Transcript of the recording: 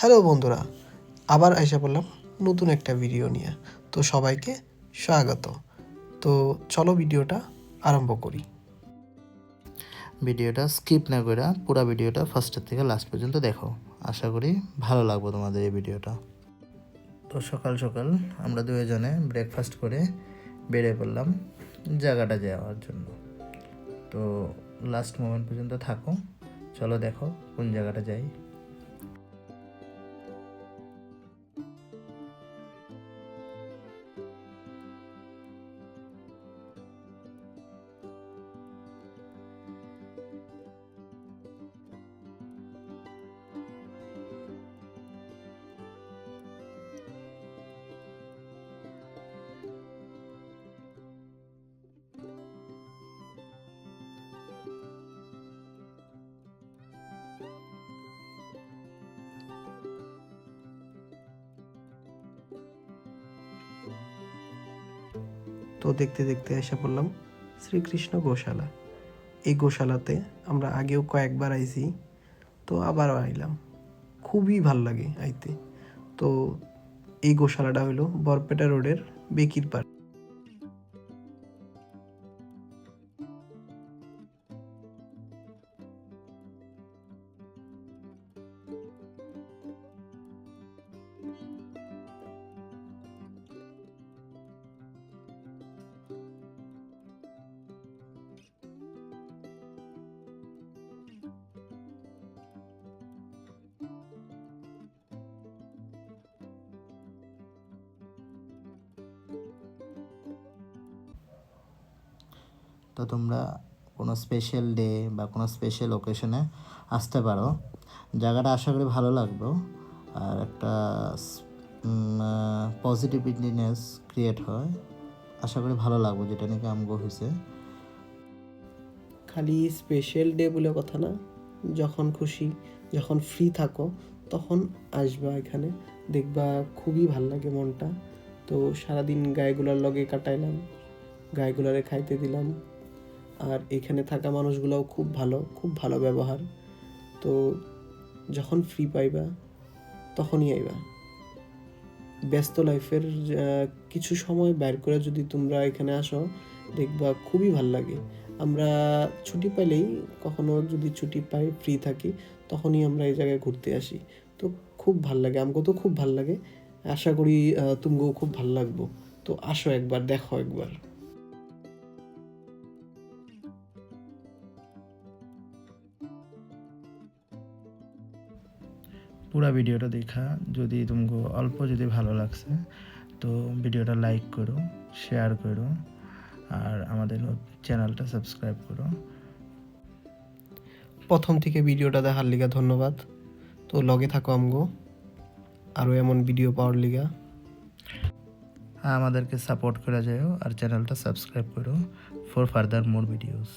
Hello বন্ধুরা, আবার আইসা বললাম নতুন একটা ভিডিও নিয়ে। তো সবাইকে স্বাগত। তো চলো ভিডিওটা আরম্ভ করি। ভিডিওটা স্কিপ না করে পুরো ভিডিওটা ফার্স্টের থেকে লাস্ট পর্যন্ত দেখো। আশা করি ভালো লাগবে তোমাদের এই ভিডিওটা। তো সকাল সকাল আমরা দুজনে ব্রেকফাস্ট করে বেরিয়ে পড়লাম জায়গাটা যাওয়ার জন্য। তো লাস্ট মোমেন্ট পর্যন্ত থাকো। চলো দেখো কোন জায়গাটা যাই। দেখতে দেখতে এসে পড়লাম শ্রীকৃষ্ণ গোশালা। এই গোশালাতে আমরা আগেও কয়েকবার আইছি, তো আবারও আইলাম। খুবই ভালো লাগে আইতে। তো এই গোশালাটা হলো বরপেটা রোডের বেকির পাড়। তো তোমরা কোনো স্পেশাল ডে বা কোনো স্পেশাল ওকেশনে আসতে পারো। জায়গাটা আশা করি ভালো লাগবে। আর একটা পজিটিভিটিনেস ক্রিয়েট হয়। আশা করি ভালো লাগবে, যেটা নাকি আমগো হয়েছে খালি স্পেশাল ডে বলে কথা না। যখন খুশি, যখন ফ্রি থাকো, তখন আসবা এখানে। দেখবা খুবই ভালো লাগে মনটা। তো সারাদিন গায়েগুলার লগে কাটাইলাম গায়েগুলারে খাইতে দিলাম। আর এখানে থাকা মানুষগুলোও খুব ভালো খুব ভালো ব্যবহার। তো যখন ফ্রি পাইবা তখনই আইবা। ব্যস্ত লাইফের কিছু সময় বের করে যদি তোমরা এখানে আসো দেখবা খুবই ভালো লাগে। আমরা ছুটি পাইলেই কখনো যদি ছুটি পাই ফ্রি থাকি তখনই আমরা এই জায়গায় ঘুরতে আসি। তো খুব ভালো লাগে আমাকে তো খুব ভালো লাগে। আশা করি আহ, তুমগেও খুব ভালো লাগবো। তো আসো একবার দেখো একবার। পুরা ভিডিওটা দেখা যদি তোমাকে অল্প যদি ভালো লাগছে তো ভিডিওটা লাইক করো শেয়ার করো আর আমাদের চ্যানেলটা সাবস্ক্রাইব করো। প্রথম থেকে ভিডিওটা দেখার লিগা ধন্যবাদ। তো লগে থাকো আমগো আরও এমন ভিডিও পাওয়ার লিগা। আমাদেরকে সাপোর্ট করে যাও আর চ্যানেলটা সাবস্ক্রাইব করো ফর ফার্দার মোর ভিডিওস